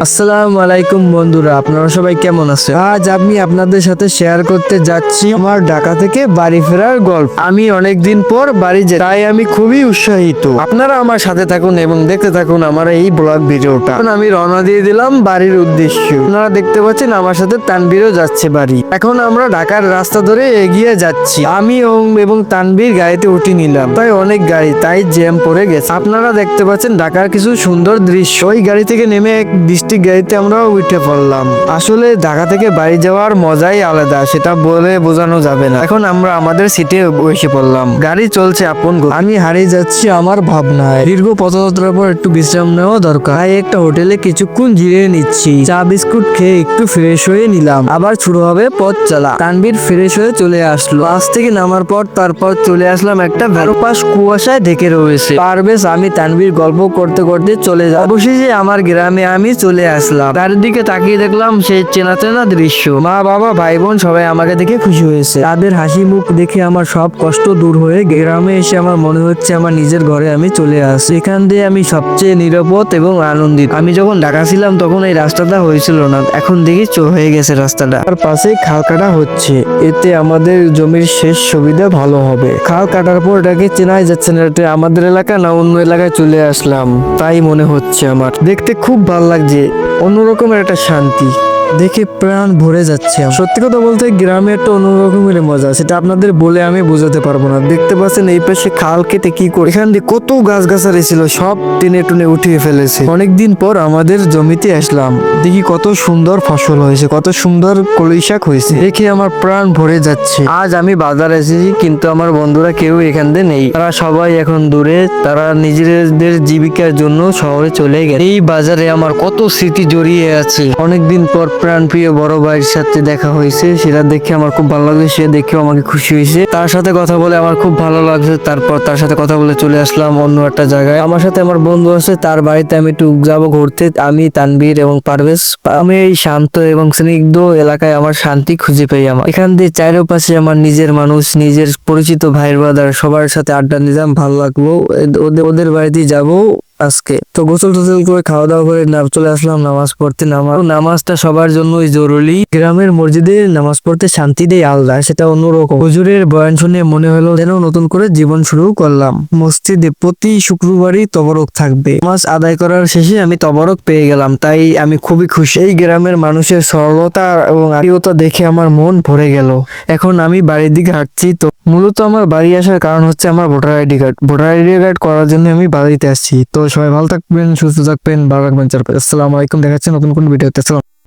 আসসালামু আলাইকুম বন্ধুরা, আপনারা সবাই কেমন আছেন আজ আমি আপনাদের সাথে শেয়ার করতে যাচ্ছি আমার ঢাকা থেকে বাড়ি ফেরার গল্প। আমি অনেক দিন পর বাড়ি যাই, তাই আমি খুবই উৎসাহিত। আপনারা আমার সাথে থাকুন এবং দেখতে থাকুন আমার এই ব্লগ ভিডিওটা। এখন আমি রওনা দিয়ে দিলাম বাড়ির উদ্দেশ্যে। আপনারা দেখতে পাচ্ছেন আমার সাথে তানবীরও যাচ্ছে বাড়ি। এখন আমরা ঢাকার রাস্তা ধরে এগিয়ে যাচ্ছি। আমি এবং- এবং তানবীর গাড়িতে উঠে নিলাম। তাই অনেক গাড়ি, তাই জ্যাম পড়ে গেছে। আপনারা দেখতে পাচ্ছেন ঢাকার কিছু সুন্দর দৃশ্য। ওই গাড়ি থেকে নেমে এক ডিস্ট্রিক্ট গাড়িতে আমরা উঠে পড়লাম। আসলে ঢাকা থেকে বাড়ি যাওয়ার মজাই আলাদা, সেটা বলে বোঝানো যাবে না। এখন আমরা আমাদের সিটে বসে পড়লাম। গাড়ি চলছে, আপন আমি হারিয়ে যাচ্ছি আমার ভাবনায়। দীর্ঘ পথযাত্রার পর একটু বিশ্রাম নেওয়া দরকার। তাই একটা হোটেলে কিছুক্ষণ জিরিয়ে নিচ্ছি। চা, বিস্কুট খেয়ে একটু ফ্রেশ হয়ে নিলাম। আবার শুরু হবে পথ চালা। তানবীর ফ্রেশ হয়ে চলে আসলো। বাস থেকে নামার পর তারপর চলে আসলাম একটা ভ্যারোপাস কুয়াশায় ঢেকে রয়েছে। পারবেশ আমি তানবীর গল্প করতে করতে চলে যাব। অবশেষে আমার গ্রামে আমি চলে আসলাম। চারিদিকে তাকিয়ে দেখলাম সেই চেনা চেনা দৃশ্য। মা, বাবা ভাই বোন সবাই আমাকে দেখে খুশি হয়েছে। তাদের হাসি মুখ দেখে আমার সব কষ্ট দূর হয়ে গ্রামে এসে আমার মনে হচ্ছে আমার নিজের ঘরে আমি চলে আসি এখান দিয়ে আমি সবচেয়ে নিরাপদ এবং আনন্দিত। আমি যখন ঢাকা ছিলাম তখন এই রাস্তাটা হয়েছিল না। এখন দেখি হয়ে গেছে রাস্তাটা। আর পাশে খাল কাটা হচ্ছে। এতে আমাদের জমির শেষ সুবিধা ভালো হবে। খাল কাটার পর এটাকে চেনাই যাচ্ছে না। এটা আমাদের এলাকা না অন্য এলাকায় চলে আসলাম। তাই মনে হচ্ছে আমার। দেখতে খুব ভালো লাগছে। অন্যরকমের একটা শান্তি। দেখে প্রাণ ভরে যাচ্ছে সত্যি কথা বলতে গ্রামে একটা অন্যরকমের মজা, সেটা আপনাদের বলে আমি বোঝাতে পারব না। দেখতে পাচ্ছেন এই পাশে খাল কেটে কি করে এখান দিয়ে কত গাছ গাছালি ছিল, সব টেনে টুনে উঠিয়ে ফেলেছে। অনেকদিন পর আমাদের জমিতে আসলাম। দেখি কত সুন্দর ফসল হয়েছে, কত সুন্দর কলই শাক হয়েছে। দেখে আমার প্রাণ ভরে যাচ্ছে। আজ আমি বাজার এসেছি, কিন্তু আমার বন্ধুরা কেউ এখান দিয়ে নেই। তারা সবাই এখন দূরে, তারা নিজেদের জীবিকার জন্য শহরে চলে গেছে। এই বাজারে আমার কত স্মৃতি জড়িয়ে আছে। অনেকদিন পর প্রাণ প্রিয় বড় ভাইয়ের সাথে দেখা হয়েছে। সেটা দেখে আমার খুব ভালো লাগছে সে দেখেও আমাকে খুশি হয়েছে। তার সাথে কথা বলে আমার খুব ভালো লাগছে। তারপর তার সাথে কথা বলে চলে আসলাম অন্য একটা জায়গায়। আমার সাথে আমার বন্ধু আছে, তার বাড়িতে আমি একটু যাব ঘুরতে। আমি তানবীর এবং পারভেজ। আমি এই শান্ত এবং স্নিগ্ধ এলাকায় আমার শান্তি খুঁজে পাই আমার। এখান দিয়ে চারপাশে আমার নিজের মানুষ, নিজের পরিচিত ভাইয়ের ব্রাদার সবার সাথে আড্ডা নিলাম, ভালো লাগল। ওদের ওদের বাড়িতে যাব। আজকে। তো গোসল টোসল করে খাওয়া দাওয়া করে চলে আসলাম নামাজ পড়তে। নামাজ নামাজটা সবার জন্যই জরুরি। গ্রামের মসজিদে নামাজ পড়তে শান্তিটাই আলাদা সেটা অন্যরকম। হুজুরের বয়ান শুনে মনে হলো যেন নতুন করে জীবন শুরু করলাম। মসজিদে প্রতি শুক্রবারই তবরক থাকবে। নামাজ আদায় করার শেষে আমি তবরক পেয়ে গেলাম। তাই আমি খুবই খুশি। এই গ্রামের মানুষের সরলতা এবং আত্মীয়তা দেখে আমার মন ভরে গেল। এখন আমি বাড়ির দিকে হাঁটছি তো। মূলত আমার বাড়ি আসার কারণ হচ্ছে আমার voter ID card. Voter ID card করার জন্য আমি বাড়িতে আসছি। তো সবাই ভালো থাকবেন সুস্থ থাকবেন ভালো রাখবেন চারপাশে আসসালামু আলাইকুম দেখাচ্ছি নতুন কোন ভিডিওতে।